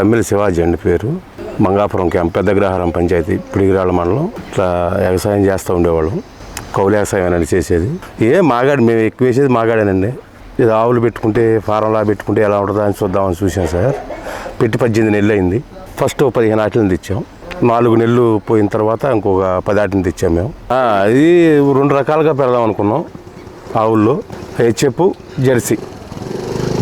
కమ్మిలి శివాజీ అండి పేరు. మంగాపురం క్యాంప్ పెద్దగ్రహారం పంచాయతీ పిడిగిరాళ్ళ మండలం. ఇట్లా వ్యవసాయం చేస్తూ ఉండేవాళ్ళం. కౌలు వ్యవసాయం అనేది చేసేది. ఏ మాగాడి మేము ఎక్కువ వేసేది మాగాడేనండి. ఇది ఆవులు పెట్టుకుంటే ఫారంలా పెట్టుకుంటే ఎలా ఉంటుందో అని చూద్దామని చూసాం సార్. పెట్టి పద్దెనిమిది నెలలు అయింది. ఫస్ట్ పదిహేను ఆటలను తెచ్చాం. నాలుగు నెలలు పోయిన తర్వాత ఇంకొక పది ఆటలను తెచ్చాం మేము. అది రెండు రకాలుగా పెడదాం అనుకున్నాం. ఆవుల్లో హెచ్ఎఫ్ జెర్సీ.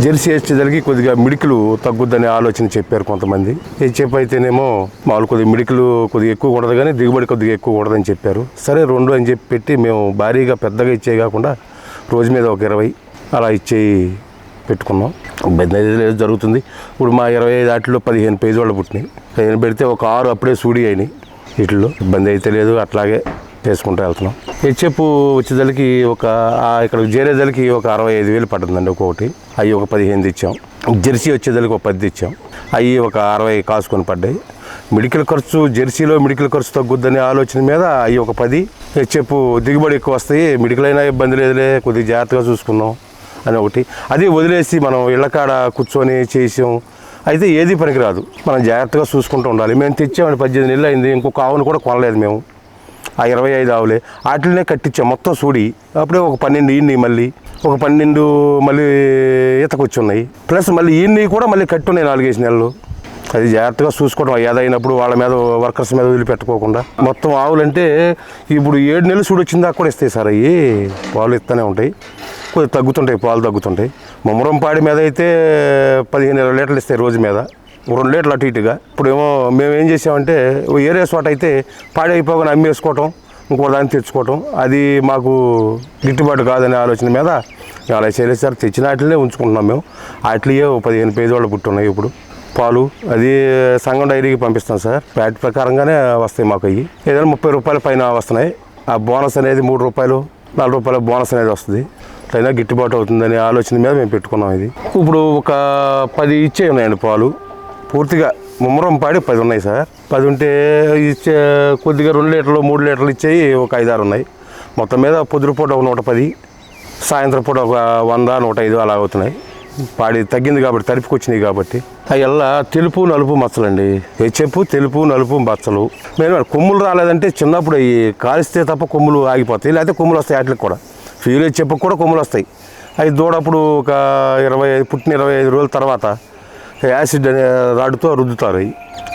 జెర్సీ వచ్చేసరికి కొద్దిగా మిడికలు తగ్గుద్దనే ఆలోచన చెప్పారు కొంతమంది. హెచ్ఎఫ్ అయితేనేమో మామూలు కొద్దిగా మిడికలు కొద్దిగా ఎక్కువ ఉండదు కానీ దిగుబడి కొద్దిగా ఎక్కువ ఉండదని చెప్పారు. సరే రెండు అని చెప్పి పెట్టి మేము భారీగా పెద్దగా ఇచ్చే కాకుండా రోజు మీద ఒక ఇరవై అలా ఇచ్చేయి పెట్టుకున్నాం. ఇబ్బంది అయితే జరుగుతుంది. ఇప్పుడు మా ఇరవై ఐదు ఆటల్లో పదిహేను పేజీ వాళ్ళు పుట్టినాయి. పదిహేను పెడితే ఒక ఆరు అప్పుడే సూడి అయినాయి. వీటిలో ఇబ్బంది అయితే లేదు అట్లాగే చేసుకుంటూ వెళ్తున్నాం. హెచ్ఎఫ్ వచ్చేదలికి ఒక ఇక్కడ చేరేదలికి ఒక అరవై ఐదు వేలు పడుతుందండి ఒక్కొక్కటి. అవి ఒక పదిహేను ఇచ్చాం జెర్సీ వచ్చేదలికి ఒక పది ఇచ్చాం అవి ఒక అరవై కాసుకొని పడ్డాయి. మెడికల్ ఖర్చు జెర్సీలో మెడికల్ ఖర్చు తగ్గుద్దనే ఆలోచన మీద అవి ఒక పది. హెచ్ఎఫ్ దిగుబడి ఎక్కువ వస్తాయి. మెడికల్ అయినా ఇబ్బంది లేదులే కొద్దిగా జాగ్రత్తగా చూసుకున్నాం అని ఒకటి. అది వదిలేసి మనం ఇళ్ళకాడ కూర్చొని చేసాం. అయితే ఏది పనికిరాదు. మనం జాగ్రత్తగా చూసుకుంటూ ఉండాలి. మేము తెచ్చామని పద్దెనిమిది నెలలు అయింది. ఇంకొక ఆవును కూడా కొనలేదు మేము. ఆ ఇరవై ఐదు ఆవులే వాటినే కట్టించాం. మొత్తం సూడి. అప్పుడే ఒక పన్నెండు ఈన్ని మళ్ళీ ఒక పన్నెండు మళ్ళీ ఈతకొచ్చి ఉన్నాయి ప్లస్ మళ్ళీ ఈన్ని కూడా మళ్ళీ కట్టున్నాయి నాలుగేసి నెలలు. అది జాగ్రత్తగా చూసుకోవడం ఏదైనప్పుడు వాళ్ళ మీద వర్కర్స్ మీద వదిలిపెట్టుకోకుండా. మొత్తం ఆవులంటే ఇప్పుడు ఏడు నెలలు సూడి దాకా కూడా ఇస్తాయి సార్ అవి పాలు ఇస్తూనే ఉంటాయి. కొద్దిగా తగ్గుతుంటాయి పాలు తగ్గుతుంటాయి. ముమ్మరం పాడి మీద అయితే పదిహేను ఇరవై లీటర్లు ఇస్తాయి రోజు మీద. రెండు లీటర్లు అటు ఇటుగా. ఇప్పుడేమో మేము ఏం చేసామంటే ఏరియా చోట అయితే పాడైపోగానే అమ్మేసుకోవటం ఇంకో దాన్ని తెచ్చుకోవటం. అది మాకు గిట్టుబాటు కాదనే ఆలోచన మీద అలా చేయలేదు సార్. తెచ్చిన వాటినే ఉంచుకుంటున్నాం మేము. వాటియే పదిహేను పేజీ వాళ్ళు పుట్టున్నాయి ఇప్పుడు. పాలు అది సంఘం డైరీకి పంపిస్తాం సార్. ప్యాట్ ప్రకారంగానే వస్తాయి మాకు అవి ఏదైనా ముప్పై రూపాయల పైన వస్తున్నాయి. ఆ బోనస్ అనేది మూడు రూపాయలు నాలుగు రూపాయల బోనస్ అనేది వస్తుంది. అయినా గిట్టుబాటు అవుతుందనే ఆలోచన మీద మేము పెట్టుకున్నాం ఇది. ఇప్పుడు ఒక పది ఇచ్చే ఉన్నాయండి పాలు. పూర్తిగా ముమ్మరం పాడి పది ఉన్నాయి సార్. పది ఉంటే ఇచ్చే కొద్దిగా రెండు లీటర్లు మూడు లీటర్లు ఇచ్చేవి ఒక ఐదారు ఉన్నాయి. మొత్తం మీద పొద్దుపూట ఒక నూట పది సాయంత్రం పూట ఒక వంద నూట ఐదు అలా అవుతున్నాయి. పాడి తగ్గింది కాబట్టి తలుపుకొచ్చినాయి కాబట్టి. అయ్యల్లా తెలుపు నలుపు మచ్చలండి. చెప్పు తెలుపు నలుపు మచ్చలు. మేము కొమ్ములు రాలేదంటే చిన్నప్పుడు అవి కాలిస్తే తప్ప కొమ్ములు ఆగిపోతాయి. లేకపోతే కొమ్ములు వస్తాయి వాటికి కూడా. ఫీల్ చెప్పుకు కూడా కొమ్ములు వస్తాయి. అవి దూడప్పుడు ఒక ఇరవై ఐదు పుట్టిన ఇరవై ఐదు రోజుల తర్వాత యాసిడ్ అనే రాడుతో రుద్దుతారు. అవి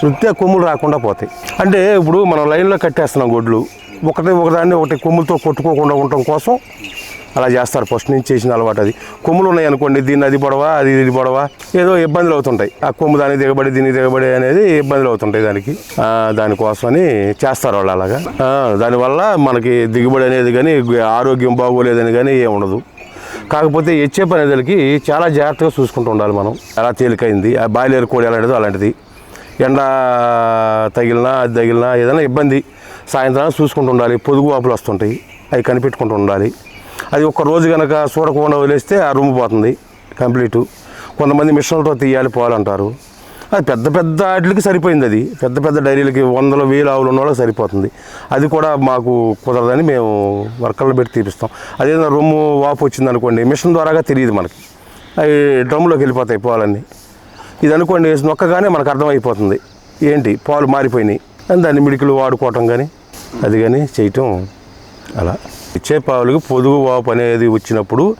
రుద్దితే కొమ్ములు రాకుండా పోతాయి. అంటే ఇప్పుడు మనం లైన్లో కట్టేస్తున్నాం గొడ్లు. ఒకటి ఒకదాన్ని ఒకటి కొమ్ములతో కొట్టుకోకుండా ఉండటం కోసం అలా చేస్తారు. ఫస్ట్ నుంచి చేసిన అలవాటు అది. కొమ్ములు ఉన్నాయి అనుకోండి దీన్ని అది పొడవా అది ఇది పొడవా ఏదో ఇబ్బందులు అవుతుంటాయి. ఆ కొమ్ము దాని దిగబడి దీనికి దిగబడి అనేది ఇబ్బందులు అవుతుంటాయి దానికి. దానికోసమని చేస్తారు వాళ్ళు అలాగా. దానివల్ల మనకి దిగుబడి అనేది కానీ ఆరోగ్యం బాగోలేదని కానీ ఏం ఉండదు. కాకపోతే హెచ్ఎఫ్ అనేదానికి చాలా జాగ్రత్తగా చూసుకుంటూ ఉండాలి మనం. ఎలా తేలికైంది ఆ బాయిలర్ కోడి ఎలాంటిదో అలాంటిది. ఎండ తగిలినా అది తగిలినా ఏదైనా ఇబ్బంది సాయంత్రం చూసుకుంటూ ఉండాలి. పొదుగు వాపులు వస్తుంటాయి అవి కనిపెట్టుకుంటూ ఉండాలి. అది ఒక రోజు కనుక చూడకుండా వదిలేస్తే ఆ రూమ్ పోతుంది కంప్లీటు. కొంతమంది మిషన్లతో తీయాలి పోవాలంటారు. అది పెద్ద పెద్ద వాటికి సరిపోయింది అది. పెద్ద పెద్ద డైరీలకి వందల వేలు ఆవులు ఉన్న వాళ్ళకి సరిపోతుంది. అది కూడా మాకు కుదరదని మేము వర్కర్లు పెట్టి తీపిస్తాం. అదేదో రొమ్ము వాపు వచ్చింది అనుకోండి మిషన్ ద్వారాగా తెలియదు మనకి. అవి డ్రమ్లోకి వెళ్ళిపోతాయి పాలన్నీ. ఇది అనుకోండి నొక్కగానే మనకు అర్థమైపోతుంది. ఏంటి? పాలు మారిపోయినాయి. దాన్ని మిడికలు వాడుకోవటం కానీ అది కానీ చేయటం అలా. ఇచ్చే పావులకి పొదుగు వాపు అనేది వచ్చినప్పుడు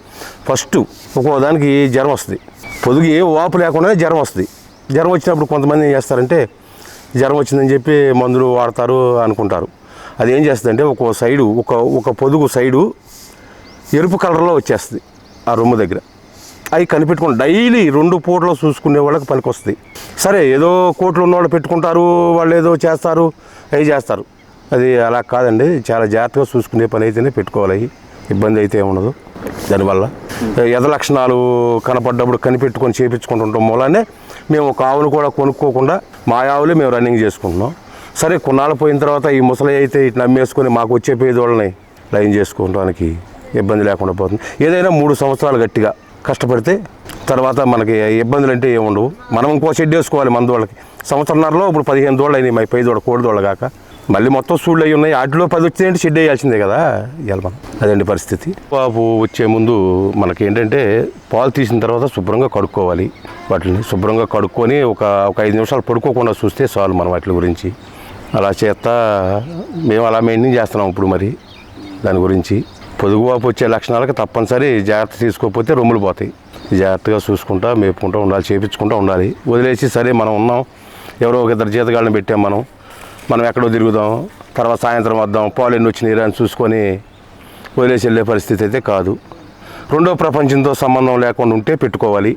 ఫస్ట్ ఒక్కో దానికి జ్వరం వస్తుంది. పొదుగు ఏ వాపు లేకుండానే జ్వరం వస్తుంది. జ్వరం వచ్చినప్పుడు కొంతమంది ఏం చేస్తారంటే జ్వరం వచ్చిందని చెప్పి మందులు వాడతారు అనుకుంటారు. అది ఏం చేస్తుందంటే ఒక సైడు ఒక ఒక పొదుగు సైడు ఎరుపు కలర్లో వచ్చేస్తుంది ఆ రొమ్ము దగ్గర. అవి కనిపెట్టుకుని డైలీ రెండు పూటలో చూసుకునే వాళ్ళకి పనికి వస్తుంది సరే ఏదో కోట్లు ఉన్నవాళ్ళు పెట్టుకుంటారు వాళ్ళు ఏదో చేస్తారు అవి చేస్తారు. అది అలా కాదండి. చాలా జాగ్రత్తగా చూసుకునే పని అయితేనే పెట్టుకోవాలి. అవి ఇబ్బంది అయితే ఏముండదు ఉండదు. దానివల్ల ఎద లక్షణాలు కనపడ్డప్పుడు కనిపెట్టుకొని చేపించుకుంటుంటాం మూలానే మేము ఒక ఆవును కూడా కొనుక్కోకుండా మా ఆవులే మేము రన్నింగ్ చేసుకుంటున్నాం. సరే కొన్నాళ్ళు పోయిన తర్వాత ఈ ముసలి అయితే ఇటు నమ్మేసుకొని మాకు వచ్చే పేదోళ్ళని లైన్ చేసుకోవడానికి ఇబ్బంది లేకుండా పోతుంది. ఏదైనా మూడు సంవత్సరాలు గట్టిగా కష్టపడితే తర్వాత మనకి ఇబ్బందులు అంటే ఏముండవు. మనం ఇంకో షెడ్ వేసుకోవాలి మన దోళ్ళకి సంవత్సరంన్నరలో ఇప్పుడు పదిహేను దోళ్ళు అయినాయి మా పై దోడ కోడి దోళ్ళ కాక. మళ్ళీ మొత్తం సూళ్ళు అయి ఉన్నాయి. వాటిలో పది వచ్చినాయంటే షెడ్ వేయాల్సిందే కదా. ఇవాళ మనం. అదండి పరిస్థితి. పాపు వచ్చే ముందు మనకి ఏంటంటే పాలు తీసిన తర్వాత శుభ్రంగా కడుక్కోవాలి వాటిని. శుభ్రంగా కడుక్కొని ఒక ఒక ఐదు నిమిషాలు పడుకోకుండా చూస్తే చాలు మనం వాటి గురించి. అలా చేస్తా మేము అలా మెయింటైన్ చేస్తున్నాం ఇప్పుడు మరి దాని గురించి. పొదుగువాపు వచ్చే లక్షణాలకు తప్పనిసరి జాగ్రత్త తీసుకోకపోతే రొమ్ములు పోతాయి. జాగ్రత్తగా చూసుకుంటా మేపుకుంటా ఉండాలి చేపించుకుంటా ఉండాలి. వదిలేసి సరే మనం ఉన్నాం. ఎవరో ఒక ఇద్దరు జీతగాళ్ళని పెట్టాం మనం. మనం ఎక్కడో తిరుగుదాం తర్వాత సాయంత్రం వద్దాం పాలు ఎన్ని వచ్చినాయి అని చూసుకొని వదిలేసి వెళ్ళే పరిస్థితి అయితే కాదు. రెండో ప్రపంచంతో సంబంధం లేకుండా ఉంటే పెట్టుకోవాలి.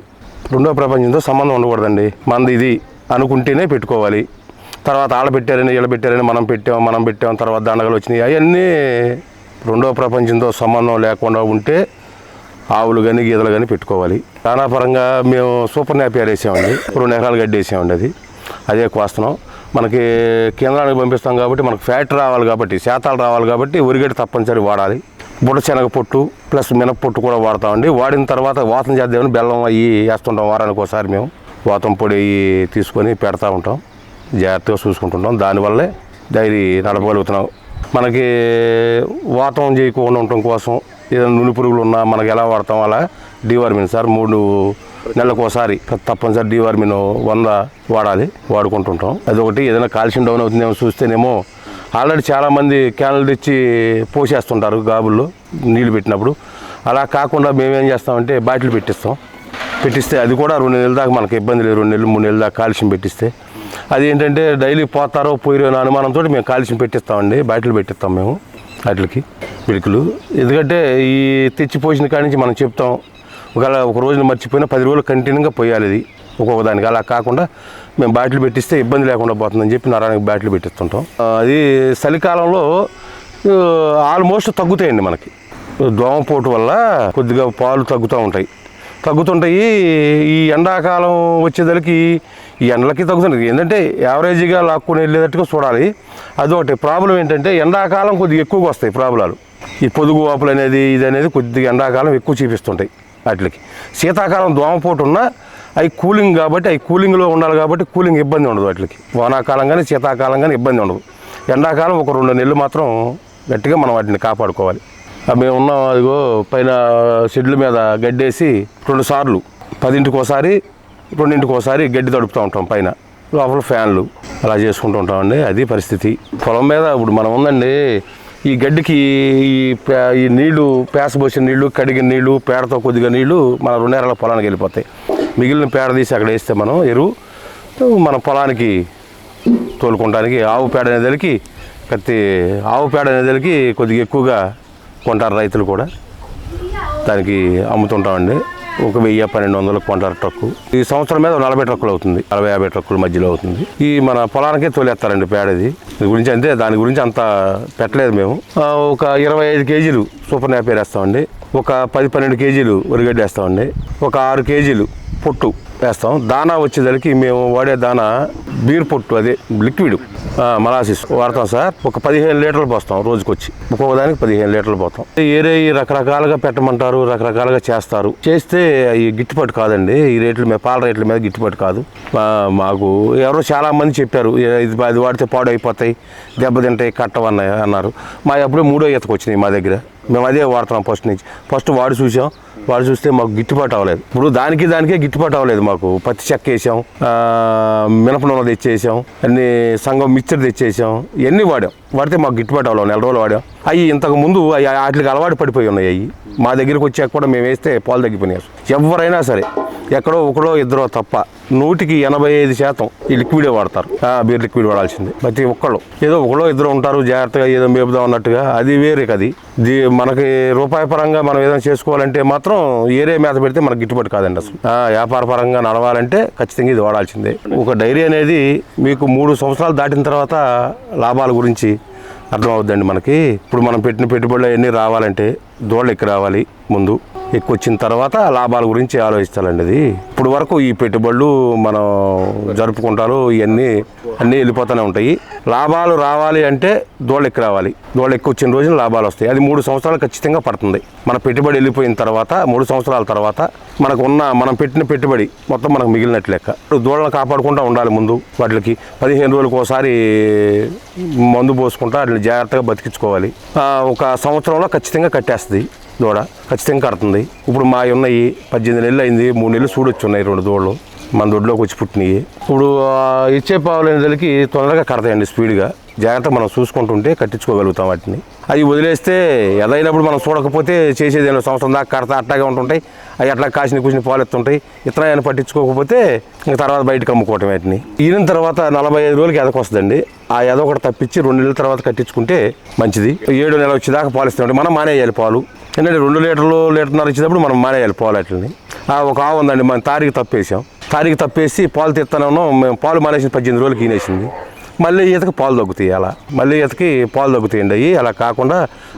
రెండో ప్రపంచంతో సంబంధం ఉండకూడదండి. మనది ఇది అనుకుంటేనే పెట్టుకోవాలి. తర్వాత ఆడ పెట్టారని వీళ్ళ పెట్టారని మనం పెట్టాం మనం పెట్టాం తర్వాత దండగలు వచ్చినాయి అవన్నీ రెండో ప్రపంచంతో సంబంధం లేకుండా ఉంటే ఆవులు కానీ గీదలు కానీ పెట్టుకోవాలి. దానాపరంగా మేము సూపర్ నాపియర్ వేసామండి. రెండు ఎకరాలు గడ్డి వేసామండి అది. అదే కోస్తున్నాం. మనకి కేంద్రానికి పంపిస్తాం కాబట్టి మనకు ఫ్యాట్ రావాలి కాబట్టి శాతాలు రావాలి కాబట్టి ఉరిగడ్డి తప్పనిసరి వాడాలి. బుడ్డ శనగ పొట్టు ప్లస్ మినప పొట్టు కూడా వాడతామండి. వాడిన తర్వాత వాతం చేద్దామని బెల్లం అయ్యి వేస్తుంటాం వారానికి ఒకసారి మేము. వాతం పొడి తీసుకొని పెడతా ఉంటాం. జాగ్రత్తగా చూసుకుంటుంటాం. దానివల్లే డైరీ నడపగలుగుతున్నాం. మనకి వాతం చేయకుండా ఉండటం కోసం ఏదైనా నులి పురుగులు ఉన్నా మనకి ఎలా వాడతాం అలా డివార్మిన్ సార్ మూడు నెలకు ఒకసారి తప్పనిసరి డివార్మిన్ వంద వాడాలి వాడుకుంటుంటాం. అదొకటి. ఏదైనా కాల్షియం డౌన్ అవుతుందేమో చూస్తేనేమో ఆల్రెడీ చాలామంది క్యానల్ తెచ్చి పోసేస్తుంటారు గాబుల్లో నీళ్ళు పెట్టినప్పుడు. అలా కాకుండా మేమేం చేస్తామంటే బాటిల్ పెట్టిస్తాం. పెట్టిస్తే అది కూడా రెండు నెలల దాకా మనకి ఇబ్బంది లేదు. రెండు నెలలు మూడు నెలల దాకా కాల్షియం పెట్టిస్తే. అది ఏంటంటే డైలీ పోతారో పోయిరో అనే అనుమానంతో మేము కాల్షియం పెట్టిస్తామండి. బాటిల్ పెట్టిస్తాం మేము వాటికి పిలుకులు ఎందుకంటే ఈ తెచ్చి పోసిన కాడి నుంచి మనం చెప్తాం ఒకవేళ ఒక రోజున మర్చిపోయినా పది రోజులు కంటిన్యూగా పోయాలి ఇది. ఒక్కొక్క దానికి. అలా కాకుండా మేము బాటిల్ పెట్టిస్తే ఇబ్బంది లేకుండా పోతుందని చెప్పి నరానికి బాటిల్ పెట్టిస్తుంటాం. అది చలికాలంలో ఆల్మోస్ట్ తగ్గుతాయండి మనకి. దోమపోటు వల్ల కొద్దిగా పాలు తగ్గుతూ ఉంటాయి. తగ్గుతుంటాయి. ఈ ఎండాకాలం వచ్చేదలికి ఈ ఎండలకి తగ్గుతుంది ఏంటంటే యావరేజ్గా లాక్కుని వెళ్ళేటట్టుగా చూడాలి. అదొకటి ప్రాబ్లం ఏంటంటే ఎండాకాలం కొద్దిగా ఎక్కువగా వస్తాయి ప్రాబ్లాలు. ఈ పొదుగు వాపులు అనేది ఇది అనేది కొద్దిగా ఎండాకాలం ఎక్కువ చూపిస్తుంటాయి. వాటికి శీతాకాలం దోమపోటు ఉన్నా అవి కూలింగ్ కాబట్టి అవి కూలింగ్లో ఉండాలి కాబట్టి కూలింగ్ ఇబ్బంది ఉండదు వాటికి. వానాకాలం కానీ శీతాకాలం కానీ ఇబ్బంది ఉండదు. ఎండాకాలం ఒక రెండు నెలలు మాత్రం గట్టిగా మనం వాటిని కాపాడుకోవాలి. మేము ఉన్నాం అదిగో పైన షెడ్ల మీద గడ్డేసి రెండు సార్లు. పదింటికి ఒకసారి రెండింటికి ఒకసారి గడ్డి తడుపుతూ ఉంటాం పైన. లోపల ఫ్యాన్లు అలా చేసుకుంటూ ఉంటామండి అది పరిస్థితి. పొలం మీద ఇప్పుడు మనం ఉందండి ఈ గడ్డికి ఈ పే- ఈ నీళ్ళు పేసబోసిన నీళ్ళు కడిగిన నీళ్ళు పేడతో కొద్దిగా నీళ్ళు మన రెండేళ్ళ పొలానికి వెళ్ళిపోతాయి. మిగిలిన పేడ తీసి అక్కడ వేస్తే మనం ఎరువు మన పొలానికి తోలుకుంటానికి ఆవు పేడ అనేదానికి కత్తి ఆవు పేడ అనేదానికి కొద్దిగా ఎక్కువగా కొంటారు రైతులు కూడా. దానికి అమ్ముతుంటామండి. ఒక వెయ్యి పన్నెండు వందల కొంటారు ట్రక్కు. ఈ సంవత్సరం మీద నలభై ట్రక్కులు అవుతుంది. నలభై యాభై ట్రక్కుల మధ్యలో అవుతుంది. ఈ మన పొలానికే తోలేస్తారండి పేడది దీని గురించి అంతే దాని గురించి అంత పెట్టలేదు మేము. ఒక ఇరవై ఐదు కేజీలు సూపర్ నాపేర్ వేస్తామండి. ఒక పది పన్నెండు కేజీలు ఉరిగడ్డ వేస్తామండి. ఒక ఆరు కేజీలు పొట్టు వేస్తాం. దానా వచ్చేసరికి మేము వాడే దానా బీర్ పొట్టు అదే లిక్విడ్ మలాసిస్ వాడతాం సార్. ఒక పదిహేను లీటర్లు పోస్తాం రోజుకొచ్చి. ఒక్కొక్క దానికి పదిహేను లీటర్లు పోతాం. ఏరే రకరకాలుగా పెట్టమంటారు రకరకాలుగా చేస్తారు. చేస్తే ఈ గిట్టుబాటు కాదండి. ఈ రేట్ల మీద పాల రేట్ల మీద గిట్టుబాటు కాదు. మాకు ఎవరో చాలా మంది చెప్పారు ఇది అది వాడితే పాడైపోతాయి దెబ్బతింటాయి కట్టవన్నాయి అన్నారు. మా అప్పుడే మూడో ఈతకు వచ్చినాయి మా దగ్గర. మేము అదే వాడుతున్నాం ఫస్ట్ నుంచి. ఫస్ట్ వాడి చూసాం. వాళ్ళు చూస్తే మాకు గిట్టుబాటు అవ్వలేదు. ఇప్పుడు దానికి దానికే గిట్టుబాటు అవ్వలేదు మాకు. పత్తి చెక్క వేసాం మినప నూనె తెచ్చేసాం అన్ని సంఘం మిక్చర్ తెచ్చేసాం ఇవన్నీ వాడాం. వాడితే మాకు గిట్టుబాటు అవ్వలేదు నెల రోజులు వాడాం. అవి ఇంతకు ముందు అవి వాటికి అలవాటు పడిపోయి ఉన్నాయి అవి మా దగ్గరికి వచ్చాక కూడా మేము వేస్తే పాలు తగ్గిపోయినాయి ఎవరైనా సరే ఎక్కడో ఒకడో ఇద్దరో తప్ప నూటికి ఎనభై ఐదు శాతం ఈ లిక్విడే వాడతారు. బీర్ లిక్విడ్ వాడాల్సింది. ప్రతి ఒక్కళ్ళు. ఏదో ఒకడో ఇద్దరు ఉంటారు జాగ్రత్తగా ఏదో మేపుదాం అన్నట్టుగా. అది వేరే కది. మనకి రూపాయి పరంగా మనం ఏదైనా చేసుకోవాలంటే మాత్రం మాత్రం ఏరే మేత పెడితే మనకి గిట్టుబాటు కాదండి అసలు. వ్యాపార పరంగా నడవాలంటే ఖచ్చితంగా ఇది వాడాల్సిందే. ఒక డైరీ అనేది మీకు మూడు సంవత్సరాలు దాటిన తర్వాత లాభాల గురించి అర్థమవుద్దండి మనకి. ఇప్పుడు మనం పెట్టిన పెట్టుబడులు అవన్నీ రావాలంటే దూడలు ఎక్కి రావాలి ముందు. ఎక్కువ వచ్చిన తర్వాత లాభాల గురించి ఆలోచిస్తారండి అది. ఇప్పుడు వరకు ఈ పెట్టుబడులు మనం జరుపుకుంటారు ఇవన్నీ అన్నీ వెళ్ళిపోతూనే ఉంటాయి. లాభాలు రావాలి అంటే దోళ్ళెక్కి రావాలి. దోళ్ళెక్కి వచ్చిన రోజున లాభాలు వస్తాయి. అది మూడు సంవత్సరాలు ఖచ్చితంగా పడుతుంది. మన పెట్టుబడి వెళ్ళిపోయిన తర్వాత మూడు సంవత్సరాల తర్వాత మనకు ఉన్న మనం పెట్టిన పెట్టుబడి మొత్తం మనకు మిగిలినట్లు లెక్క. దూడలను కాపాడుకుంటూ ఉండాలి ముందు వాటికి. పదిహేను రోజులకు ఒకసారి మందు పోసుకుంటా వాటిని జాగ్రత్తగా బతికించుకోవాలి. ఒక సంవత్సరంలో ఖచ్చితంగా కట్టేస్తుంది. దూడ ఖచ్చితంగా కడుతుంది. ఇప్పుడు మా ఉన్నాయి పద్దెనిమిది నెలలు అయింది మూడు నెలలు చూడొచ్చు ఉన్నాయి రెండు దూడలు. మన దొడ్లోకి వచ్చి పుట్టినాయి. ఇప్పుడు ఇచ్చే ఇచ్చే పావులకి తొందరగా కడతాయండి స్పీడ్గా. జాగ్రత్త మనం చూసుకుంటుంటే కట్టించుకోగలుగుతాం వాటిని. అవి వదిలేస్తే ఎదైనప్పుడు మనం చూడకపోతే చేసేది సంవత్సరం దాకా కడతా అట్లాగే ఉంటుంటాయి. అవి అట్లా కాసిన కూసిన పాలు ఎత్తుంటాయి ఇతరాన్ని పట్టించుకోకపోతే ఇంక తర్వాత బయటకు అమ్ముకోవటం వాటిని. ఈయన తర్వాత నలభై ఐదు రోజులకి ఎదకొస్తుందండి ఆ ఎద ఒకటి తప్పించి రెండు నెలల తర్వాత కట్టించుకుంటే మంచిది. ఏడు నెలలు వచ్చేదాకా పాలు ఇస్తామంటే మనం మానేయాలి పాలు. ఎందుకంటే రెండు లీటర్లు లీటర్న్నర ఇచ్చేటప్పుడు మనం మానేయాలి పాలు అట్లని ఒక ఆవు ఉందండి మనం తారీఖు తప్పేసాం తారీఖు తప్పేసి పాలు తెస్తానో మేము పాలు మానేసిన పద్దెనిమిది రోజులకి ఈనేసింది మళ్ళీ ఈతకి పాలు తగ్గుతాయి అలా. మళ్ళీ ఈతకి పాలు తగ్గుతాయండి అవి అలా కాకుండా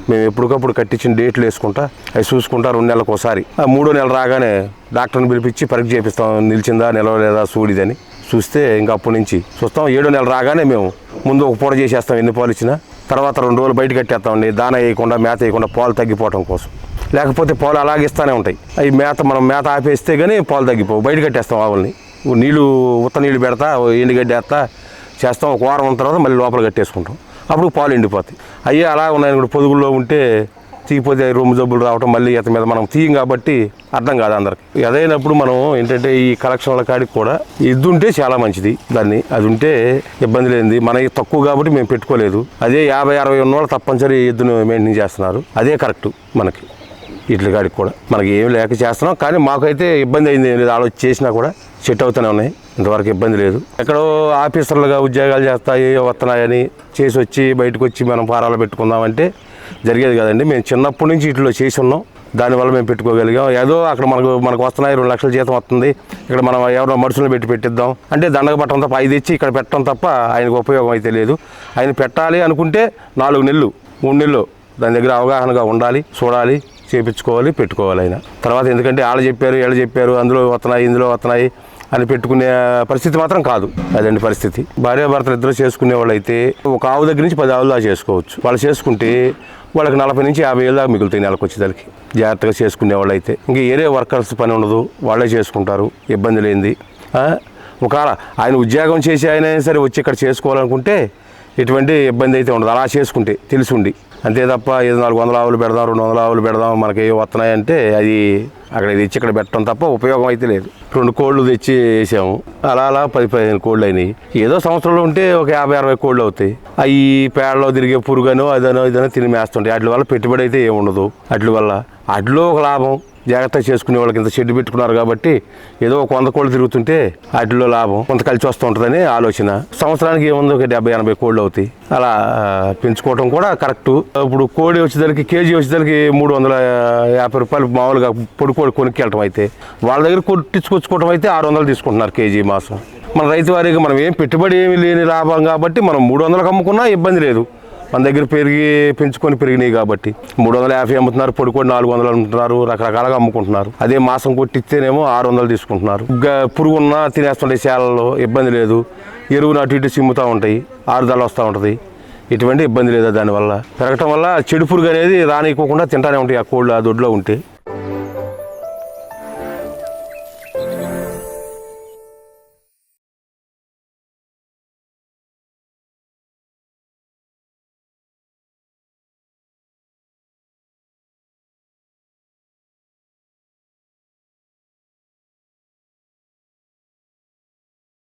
మేము ఎప్పటికప్పుడు కట్టించిన డేట్లు వేసుకుంటా అవి చూసుకుంటా రెండు నెలలకు ఒకసారి. ఆ మూడో నెల రాగానే డాక్టర్ని పిలిపించి పరీక్ష చేపిస్తాం నిలిచిందా నిలవలేదా సూడిదని. చూస్తే ఇంకా అప్పటి నుంచి చూస్తాం. ఏడో నెల రాగానే మేము ముందు ఒక పూట చేసేస్తాం ఎన్ని పాలు ఇచ్చినా. తర్వాత రెండు రోజులు బయట కట్టేస్తామండి. దాన వేయకుండా మేత వేయకుండా పాలు తగ్గిపోవటం కోసం. లేకపోతే పాలు అలాగే ఇస్తూనే ఉంటాయి. అవి మేత మనం మేత ఆపేస్తే కానీ పాలు తగ్గిపోవు. బయట కట్టేస్తాం ఆవుల్ని. నీళ్ళు ఉత్త నీళ్ళు పెడతా ఎండుగడ్డి వేస్తా చేస్తాం ఒక వారం ఉన్న తర్వాత మళ్ళీ లోపల కట్టేసుకుంటాం. అప్పుడు పాలు ఎండిపోతాయి. అయ్యే అలా ఉన్నాయి కూడా పొదుగుల్లో ఉంటే తీయపోతే రొమ్ము జబ్బులు రావటం మళ్ళీ ఈత మీద మనం తీయం కాబట్టి అర్థం కాదు అందరికి. అదైనప్పుడు మనం ఏంటంటే ఈ కలెక్షన్ల కాడికి కూడా ఇది ఉంటే చాలా మంచిది దాన్ని. అది ఉంటే ఇబ్బంది లేనిది. మనకి తక్కువ కాబట్టి మేము పెట్టుకోలేదు. అదే యాభై అరవై ఉన్న వాళ్ళు తప్పనిసరి ఎద్దును మెయింటైన్ చేస్తున్నారు. అదే కరెక్ట్ మనకి. ఇట్ల కాడికి కూడా. మనకి ఏం లేక చేస్తున్నాం. కానీ మాకైతే ఇబ్బంది అయింది. లేదు. ఆలోచన చేసినా కూడా సెట్ అవుతూనే ఉన్నాయి. ఇంతవరకు ఇబ్బంది లేదు. ఎక్కడో ఆఫీసర్లుగా ఉద్యోగాలు చేస్తాయి వస్తున్నాయని చేసి వచ్చి బయటకు వచ్చి మనం ఫారాలు పెట్టుకుందామంటే జరిగేది కదండి. మేము చిన్నప్పటి నుంచి వీటిలో చేసి ఉన్నాం. దానివల్ల మేము పెట్టుకోగలిగాం. ఏదో అక్కడ మనకు మనకు వస్తున్నాయి రెండు లక్షల జీతం వస్తుంది. ఇక్కడ మనం ఎవరో మనుషులు పెట్టి పెట్టిద్దాం. అంటే దండగ పట్టడం తప్ప ఐదు ఇచ్చి ఇక్కడ పెట్టడం తప్ప ఆయనకు ఉపయోగం అయితే లేదు. ఆయన పెట్టాలి అనుకుంటే నాలుగు నెలలు మూడు నెలలు దాని దగ్గర అవగాహనగా ఉండాలి చూడాలి చేపించుకోవాలి పెట్టుకోవాలి ఆయన. తర్వాత ఎందుకంటే వాళ్ళు చెప్పారు వీళ్ళు చెప్పారు అందులో వస్తున్నాయి ఇందులో వస్తున్నాయి. అని పెట్టుకునే పరిస్థితి మాత్రం కాదు. అదండి పరిస్థితి. భార్యాభర్తలు ఇద్దరు చేసుకునే వాళ్ళు అయితే ఒక ఆవు దగ్గర నుంచి పది ఆవులు చేసుకోవచ్చు. వాళ్ళు చేసుకుంటే వాళ్ళకి నలభై నుంచి యాభై ఏళ్ళు దాకా మిగులుతాయి నెలకు వచ్చేదానికి జాగ్రత్తగా చేసుకునే వాళ్ళు అయితే ఇంకా ఏరే వర్కర్స్ పని ఉండదు. వాళ్ళే చేసుకుంటారు. ఇబ్బంది లేనిది. ఒకవేళ ఆయన ఉద్యోగం చేసి ఆయన అయినా సరే వచ్చి ఇక్కడ చేసుకోవాలనుకుంటే ఎటువంటి ఇబ్బంది అయితే ఉండదు. అలా చేసుకుంటే తెలిసి ఉండి. అంతే తప్ప ఏదో నాలుగు వందల ఆవులు పెడదాం రెండు వందల ఆవులు పెడదాం మనకి ఏ వస్తున్నాయంటే అది అక్కడ తెచ్చి ఇక్కడ పెట్టడం తప్ప ఉపయోగం అయితే లేదు. రెండు కోళ్ళు తెచ్చి వేసాము. అలా అలా పది పదిహేను కోళ్ళు అయినాయి. ఏదో సంవత్సరంలో ఉంటే ఒక యాభై అరవై కోళ్ళు అవుతాయి. అవి పేడలో తిరిగే పురుగనో అదనో ఇదనో తిని మేస్తుంటాయి. వాటి వల్ల పెట్టుబడి అయితే ఏముండదు. వాటి వల్ల వాటిలో ఒక లాభం. జాగ్రత్తగా చేసుకునే వాళ్ళకి ఇంత షెడ్ పెట్టుకున్నారు కాబట్టి ఏదో ఒక వంద కోళ్ళు తిరుగుతుంటే వాటిలో లాభం కొంత కలిసి వస్తూ ఉంటుందని ఆలోచన. సంవత్సరానికి ఏముంది? ఒక డెబ్బై ఎనభై కోళ్ళు అవుతాయి. అలా పెంచుకోవటం కూడా కరెక్ట్. ఇప్పుడు కోడి వచ్చేదానికి కేజీ వచ్చేదానికి మూడు వందల యాభై రూపాయలు మామూలుగా పొడి కోడి కొనుక్కెళ్ళటం అయితే వాళ్ళ దగ్గర కొట్టించుకొచ్చుకోవటం అయితే ఆరు వందలు తీసుకుంటున్నారు కేజీ మాసం. మన రైతు వారికి మనం ఏం పెట్టుబడి ఏమి లేని లాభం కాబట్టి మనం మూడు వందలకు అమ్ముకున్నా ఇబ్బంది లేదు. మన దగ్గర పెరిగి పెంచుకొని పెరిగినాయి కాబట్టి. మూడు వందల యాభై అమ్ముతున్నారు పొడి కూడా నాలుగు వందలు అమ్ముతున్నారు రకరకాలుగా అమ్ముకుంటున్నారు. అదే మాసం కొట్టిస్తేనేమో ఆరు వందలు తీసుకుంటున్నారు. పురుగు ఉన్నా తినేస్తుండే శాలలో ఇబ్బంది లేదు. ఎరువులు అటు ఇటు సిమ్ముతూ ఉంటాయి ఆరుదల వస్తూ ఉంటుంది. ఎటువంటి ఇబ్బంది లేదు దానివల్ల? పెరగటం వల్ల చెడు పురుగు అనేది రానివ్వకుండా తింటానే ఉంటాయి ఆ కోళ్ళు ఆ దొడ్లో ఉంటే.